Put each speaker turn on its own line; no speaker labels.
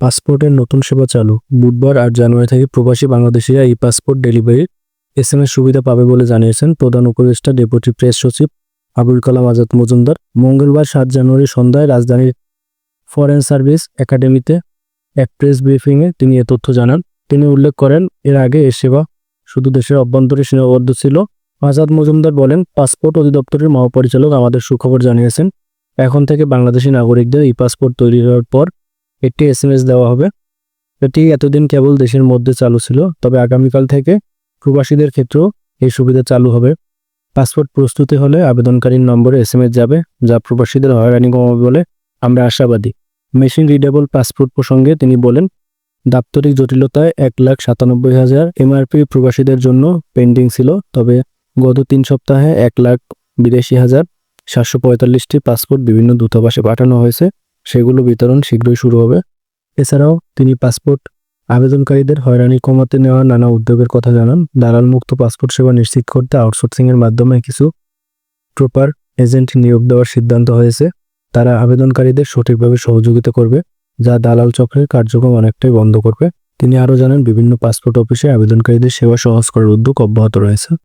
পাসপোর্টের নতুন সেবা চালু। বুধবার আট জানুয়ারি থেকে প্রবাসী বাংলাদেশিরা ই পাসপোর্ট ডেলিভারির এস এম এস সুবিধা পাবে বলে জানিয়েছেন প্রধান উপদেষ্টা, ডেপুটি প্রেস সচিব আবুল কালাম আজাদ মজুমদার। মঙ্গলবার সাত জানুয়ারি সন্ধ্যায় রাজধানীর ফরেন সার্ভিস একাডেমিতে এক প্রেস ব্রিফিংয়ে তিনি এ তথ্য জানান। তিনি উল্লেখ করেন, এর আগে এ সেবা শুধু দেশের অভ্যন্তরে সীমাবদ্ধ ছিল। আজাদ মজুমদার বলেন, পাসপোর্ট অধিদপ্তরের মহাপরিচালক আমাদের সুখবর জানিয়েছেন। এখন থেকে বাংলাদেশি নাগরিকদের ই পাসপোর্ট তৈরি হওয়ার পর একটি এস এম এস দেওয়া হবে। এটি এতদিন কেবল দেশের মধ্যে চালু ছিল, তবে আগামীকাল থেকে প্রবাসীদের ক্ষেত্রেও এই সুবিধা চালু হবে। পাসপোর্ট প্রস্তুতি হলে আবেদনকারীর নম্বরে এস যাবে, যা প্রবাসীদের হয়রানি কমাবে বলে আমরা আশাবাদী। মেশিন রিডেবল পাসপোর্ট প্রসঙ্গে তিনি বলেন, দাপ্তরিক জটিলতায় এক লাখ সাতানব্বই হাজার এমআরপি প্রবাসীদের জন্য পেন্ডিং ছিল, তবে গত তিন সপ্তাহে এক লাখ বিরাশি হাজার সাতশো পঁয়তাল্লিশটি পাসপোর্ট বিভিন্ন দূতাবাসে পাঠানো হয়েছে। সেগুলো বিতরণ শীঘ্রই শুরু হবে। এছাড়াও তিনি পাসপোর্ট আবেদনকারীদের হয়রানি কমাতে নেওয়া নানা উদ্যোগের কথা জানান। দালাল মুক্ত পাসপোর্ট সেবা নিশ্চিত করতে আউটসোর্সিংয়ের মাধ্যমে কিছু প্রপার এজেন্ট নিয়োগ দেওয়ার সিদ্ধান্ত হয়েছে। তারা আবেদনকারীদের সঠিকভাবে সহযোগিতা করবে, যা দালাল চক্রের কার্যক্রম অনেকটাই বন্ধ করবে। তিনি আরও জানান, বিভিন্ন পাসপোর্ট অফিসে আবেদনকারীদের সেবা সহজ করার উদ্যোগ অব্যাহত রয়েছে।